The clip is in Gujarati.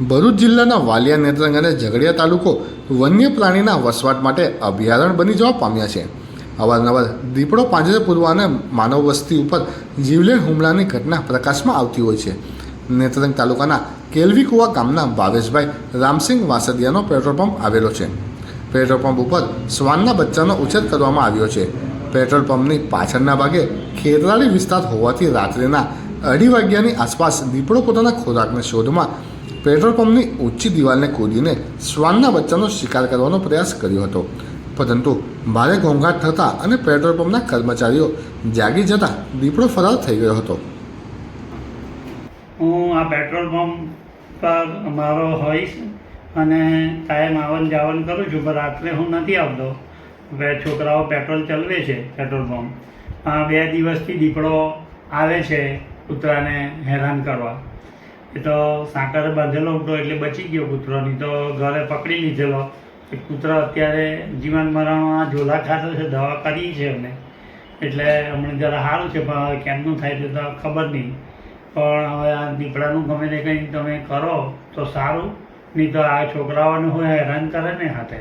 ભરૂચ જિલ્લાના વાલિયા નેત્રંગ અને ઝઘડિયા તાલુકો વન્ય પ્રાણીના વસવાટ માટે અભયારણ્ય બની જવા પામ્યા છે. અવારનવાર દીપડો પાંજરે પૂરવા અને માનવ વસ્તી ઉપર જીવલેણ હુમલાની ઘટના પ્રકાશમાં આવતી હોય છે. નેત્રંગ તાલુકાના કેલવીકુવા ગામના ભાવેશભાઈ રામસિંહ વાસદિયાનો પેટ્રોલ પંપ આવેલો છે. પેટ્રોલ પંપ ઉપર શ્વાનના બચ્ચાનો ઉછેર કરવામાં આવ્યો છે. પેટ્રોલ પંપની પાછળના ભાગે ખેતરાળી વિસ્તાર હોવાથી રાત્રિના અઢી વાગ્યાની આસપાસ દીપડો પોતાના ખોરાકની શોધમાં પેટ્રોલ પંપની ઊંચી દિવાલને કૂદીને શ્વાનના બચ્ચાનો શિકાર કરવાનો પ્રયાસ કર્યો હતો. પરંતુ ભારે ઘોંઘાટ થતાં અને પેટ્રોલ પંપના કર્મચારીઓ જાગી જતાં દીપડો ફરાર થઈ ગયો હતો. હું આ પેટ્રોલ પંપ પર મારો હોઈશ અને કાયમ આવન જાવન કરું છું, પણ રાત્રે હું નથી આવતો. હવે છોકરાઓ પેટ્રોલ ચલાવે છે, પેટ્રોલ પંપ. આ બે દિવસથી દીપડો આવે છે કૂતરાને હેરાન કરવા. એ તો સાંકળે બાંધેલો હતો એટલે બચી ગયો કૂતરો, નહીં તો ઘરે પકડી લીધેલો. એ કૂતરો અત્યારે જીવન મરણમાં ઝોલા ખાતો છે, દવા કરી છે એમને. એટલે હમણાં જરા સારું છે, પણ હવે કેમનું થાય છે તો ખબર નહીં. પણ હવે આ દીપડાનું ગમે તે કંઈ તમે કરો તો સારું, નહીં તો આ છોકરાઓને હું હેરાન કરે ને હાથે.